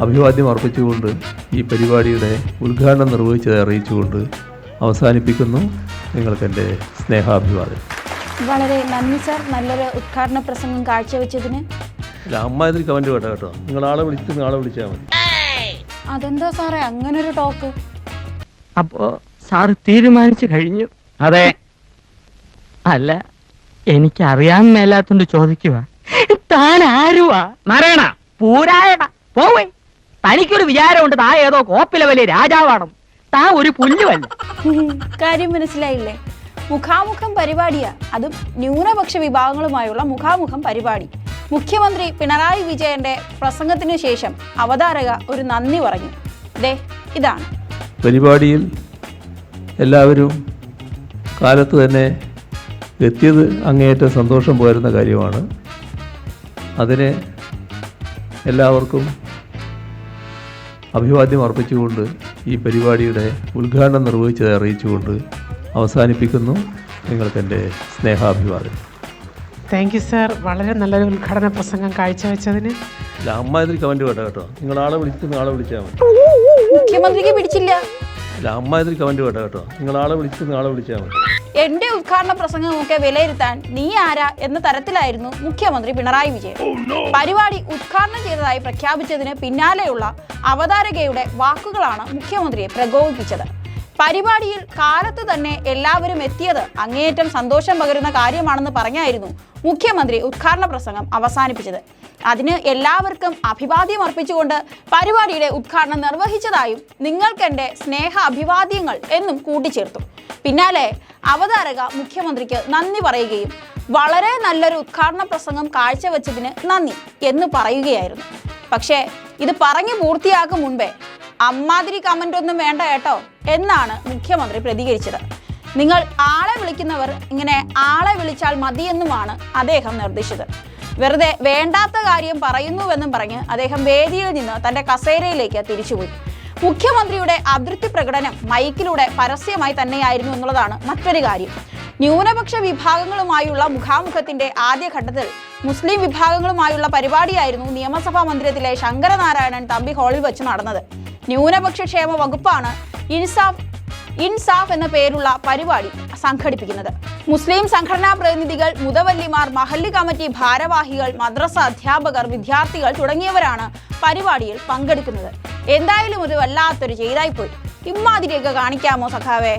അഭിവാദ്യം അർപ്പിച്ചുകൊണ്ട് ഈ പരിപാടിയുടെ ഉദ്ഘാടനം നിർവഹിച്ചത് അറിയിച്ചുകൊണ്ട് അവസാനിപ്പിക്കുന്നു നിങ്ങൾക്കെന്റെ സ്നേഹാഭിവാദ്യം. വളരെ നന്ദി സാർ. നല്ലൊരു ഉദ്ഘാടന പ്രസംഗം കാഴ്ചവെച്ചതിന്. അല്ല അമ്മാതിരി കമന്റ് വേണ്ട കേട്ടോ. നിങ്ങൾ ആളെ വിളിച്ചിട്ട് നാളെ വിളിച്ചാൽ മതി. അതെന്താ സാറേ? അങ്ങനെ ഒരു ടോക്ക്. അപ്പോ സാർ തീരുമാനിച്ചു കഴിഞ്ഞു. അതെ. അല്ല എനിക്ക് അറിയാൻ മേലാത്തോണ്ട് ചോദിക്കുക താൻ ആരുവാ? നാരായണ പൂരായണ പോവേ. തനിക്കൊരു വിചാരമുണ്ട് താ ഏതോ കോപ്പിലെ വലിയ രാജാവാണ് താ ഒരു പുല്ലുവല്ല കാര്യം മനസ്സിലായില്ലേ? മുഖാമുഖം പരിപാടിയാ. അതും ന്യൂനപക്ഷ വിഭാഗങ്ങളുമായുള്ള മുഖാമുഖം പരിപാടി. മുഖ്യമന്ത്രി പിണറായി വിജയന്റെ പ്രസംഗത്തിന് ശേഷം അവതാരക ഒരു നന്ദി പറഞ്ഞു. ദേ ഇതാണ്. പരിപാടിയിൽ എല്ലാവരും കാലത്ത് തന്നെ എത്തിയത് അങ്ങേയറ്റം സന്തോഷം പോരുന്ന കാര്യമാണ്. അതിന് എല്ലാവർക്കും അഭിവാദ്യം അർപ്പിച്ചുകൊണ്ട് ഈ പരിപാടിയുടെ ഉദ്ഘാടനം നിർവഹിച്ചത് അറിയിച്ചുകൊണ്ട് അവസാനിപ്പിക്കുന്നു നിങ്ങൾക്കെന്റെ സ്നേഹാഭിവാദം താങ്ക് യു സാർ വളരെ നല്ലൊരു ഉദ്ഘാടന പ്രസംഗം കാഴ്ചവെച്ചതിന്. അമ്മാതിരി കമന്റ് വേണ്ട കേട്ടോ. നിങ്ങൾ ആളെ വിളിച്ചു നാളെ വിളിച്ചാൽ മതി. മുഖ്യമന്ത്രിക്ക് പിടിച്ചില്ല. അല്ല അമ്മാതിരി കമന്റ് വേണ്ട കേട്ടോ. നിങ്ങൾ ആളെ വിളിച്ചു നാളെ വിളിച്ചാൽ മതി. എന്റെ ഉദ്ഘാടന പ്രസംഗമൊക്കെ വിലയിരുത്താൻ നീ ആരാ എന്ന തരത്തിലായിരുന്നു മുഖ്യമന്ത്രി പിണറായി വിജയൻ. പരിപാടി ഉദ്ഘാടനം ചെയ്തതായി പ്രഖ്യാപിച്ചതിന് പിന്നാലെയുള്ള അവതാരകയുടെ വാക്കുകളാണ് മുഖ്യമന്ത്രിയെ പ്രകോപിപ്പിച്ചത്. പരിപാടിയിൽ കാലത്ത് തന്നെ എല്ലാവരും എത്തിയത് അങ്ങേയറ്റം സന്തോഷം പകരുന്ന കാര്യമാണെന്ന് പറഞ്ഞായിരുന്നു മുഖ്യമന്ത്രി ഉദ്ഘാടന പ്രസംഗം അവസാനിപ്പിച്ചത്. അതിന് എല്ലാവർക്കും അഭിവാദ്യം അർപ്പിച്ചുകൊണ്ട് പരിപാടിയുടെ ഉദ്ഘാടനം നിർവഹിച്ചതായും നിങ്ങൾക്കെന്റെ സ്നേഹ അഭിവാദ്യങ്ങൾ എന്നും കൂട്ടിച്ചേർത്തു. പിന്നാലെ അവതാരക മുഖ്യമന്ത്രിക്ക് നന്ദി പറയുകയും വളരെ നല്ലൊരു ഉദ്ഘാടന പ്രസംഗം കാഴ്ചവെച്ചതിന് നന്ദി എന്ന് പറയുകയായിരുന്നു. പക്ഷേ ഇത് പറഞ്ഞു പൂർത്തിയാക്കും മുൻപേ അമ്മാതിരി കമന്റ് ഒന്നും വേണ്ട കേട്ടോ എന്നാണ് മുഖ്യമന്ത്രി പ്രതികരിച്ചത്. നിങ്ങൾ ആളെ വിളിക്കുന്നവർ ഇങ്ങനെ ആളെ വിളിച്ചാൽ മതിയെന്നുമാണ് അദ്ദേഹം നിർദ്ദേശിച്ചത്. വെറുതെ വേണ്ടാത്ത കാര്യം പറയുന്നുവെന്നും പറഞ്ഞ് അദ്ദേഹം വേദിയിൽ നിന്ന് തന്റെ കസേരയിലേക്ക് തിരിച്ചുപോയി. മുഖ്യമന്ത്രിയുടെ അതൃപ്തി പ്രകടനം മൈക്കിലൂടെ പരസ്യമായി തന്നെയായിരുന്നു എന്നുള്ളതാണ് മറ്റൊരു കാര്യം. ന്യൂനപക്ഷ വിഭാഗങ്ങളുമായുള്ള മുഖാമുഖത്തിന്റെ ആദ്യഘട്ടത്തിൽ മുസ്ലിം വിഭാഗങ്ങളുമായുള്ള പരിപാടിയായിരുന്നു നിയമസഭാ മന്ദിരത്തിലെ ശങ്കരനാരായണൻ തമ്പി ഹാളിൽ വെച്ച് നടന്നത്. ന്യൂനപക്ഷ ക്ഷേമ വകുപ്പാണ് ഇൻസാഫ് ഇൻസാഫ് എന്ന പേരുള്ള പരിപാടി സംഘടിപ്പിക്കുന്നത്. മുസ്ലിം സംഘടനാ പ്രതിനിധികൾ മുതവല്ലിമാർ മഹല്ലി കമ്മിറ്റി ഭാരവാഹികൾ മദ്രസ അധ്യാപകർ വിദ്യാർത്ഥികൾ തുടങ്ങിയവരാണ് പരിപാടിയിൽ പങ്കെടുക്കുന്നത്. എന്തായാലും ഒരു വല്ലാത്തൊരു ചെയ്തായിപ്പോയി. ഇമ്മാതിരിയൊക്കെ കാണിക്കാമോ സഖാവേ?